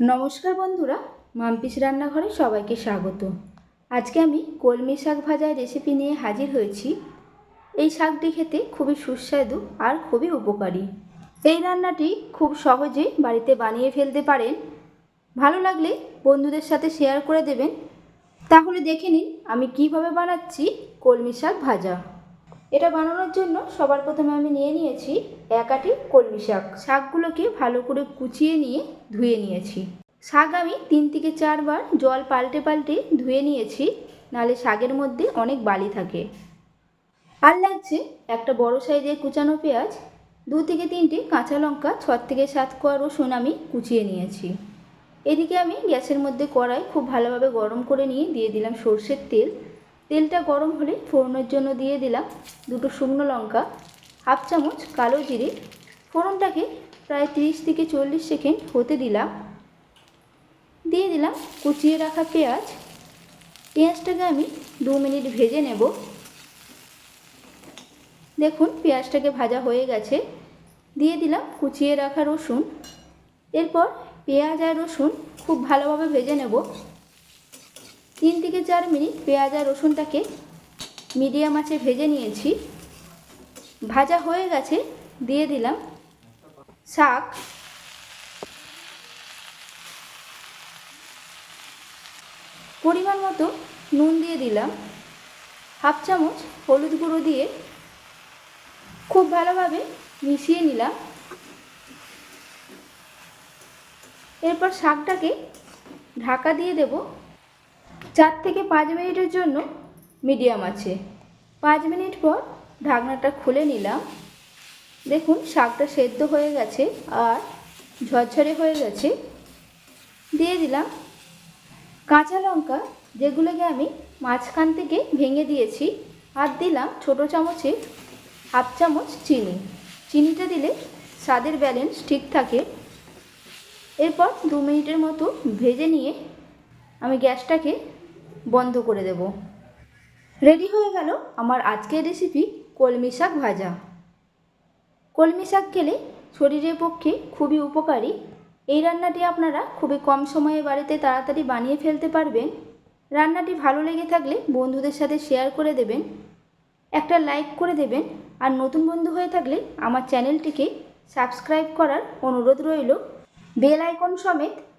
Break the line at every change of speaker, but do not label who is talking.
নমস্কার বন্ধুরা, মাম্পিস রান্নাঘরে সবাইকে স্বাগত। আজকে আমি কলমি শাক ভাজার রেসিপি নিয়ে হাজির হয়েছি। এই শাকটি খেতে খুবই সুস্বাদু আর খুবই উপকারী। এই রান্নাটি খুব সহজেই বাড়িতে বানিয়ে ফেলতে পারেন। ভালো লাগলে বন্ধুদের সাথে শেয়ার করে দেবেন। তাহলে দেখে নিন আমি কীভাবে বানাচ্ছি কলমি শাক ভাজা। এটা বানানোর জন্য সবার প্রথমে আমি নিয়ে নিয়েছি এক আটি কলমি শাক। শাকগুলোকে ভালো করে কুচিয়ে নিয়ে ধুয়ে নিয়েছি। শাক আমি তিন থেকে চারবার জল পাল্টে পাল্টে ধুয়ে নিয়েছি নালে শাকের মধ্যে অনেক বালি থাকে। আর লাগছে একটা বড় সাইজের কুচানো পেঁয়াজ, দু থেকে তিনটে কাঁচা লঙ্কা ছ থেকে সাত কোয়া রসুন আমি কুচিয়ে নিয়েছি। এদিকে আমি গ্যাসের মধ্যে কড়াই খুব ভালোভাবে গরম করে নিয়ে দিয়ে দিলাম সর্ষের তেল। তেলটা গরম হলে ফোড়নের জন্য দিয়ে দিলাম দুটো শুকনো লঙ্কা, হাফ চামচ কালো জিরে। ফোড়নটাকে প্রায় তিরিশ থেকে চল্লিশ সেকেন্ড হতে দিলাম। দিয়ে দিলাম কুচিয়ে রাখা পেঁয়াজ। পেঁয়াজটাকে আমি দু মিনিট ভেজে নেব। দেখুন পেঁয়াজটাকে ভাজা হয়ে গেছে। দিয়ে দিলাম কুচিয়ে রাখা রসুন। এরপর পেঁয়াজ আর রসুন খুব ভালোভাবে ভেজে নেব। তিন থেকে চার মিনিট পেঁয়াজ আর রসুনটাকে মিডিয়াম আঁচে ভেজে নিয়েছি। ভাজা হয়ে গেছে, দিয়ে দিলাম শাক। পরিমাণ মতো নুন দিয়ে দিলাম। হাফ চামচ হলুদ গুঁড়ো দিয়ে খুব ভালোভাবে মিশিয়ে নিলাম। এরপর শাকটাকে ঢাকা দিয়ে দেব। চার থেকে পাঁচ মিনিটের জন্য মিডিয়াম আছে। পাঁচ মিনিট পর ঢাকনাটা খুলে নিলাম। দেখুন, শাকটা সেদ্ধ হয়ে গেছে আর ঝরঝরে হয়ে গেছে। দিয়ে দিলাম কাঁচা লঙ্কা, যেগুলোকে আমি মাঝখান থেকে ভেঙে দিয়েছি, আর দিলাম ছোটো চামচে হাফ চামচ চিনি। চিনিটা দিলে স্বাদের ব্যালেন্স ঠিক থাকে। এরপর দু মিনিটের মতো ভেজে নিয়ে আমি গ্যাসটাকে বন্ধ করে দেব। রেডি হয়ে গেল আমার আজকের রেসিপি কলমি শাক ভাজা। কলমি শাক খেলে শরীরের পক্ষে খুবই উপকারী। এই রান্নাটি আপনারা খুবই কম সময়ে বাড়িতে তাড়াতাড়ি বানিয়ে ফেলতে পারবেন। রান্নাটি ভালো লেগে থাকলে বন্ধুদের সাথে শেয়ার করে দেবেন। একটা লাইক করে দেবেন। আর নতুন বন্ধু হয়ে থাকলে আমার চ্যানেলটিকে সাবস্ক্রাইব করার অনুরোধ রইল। বেল আইকন সমেত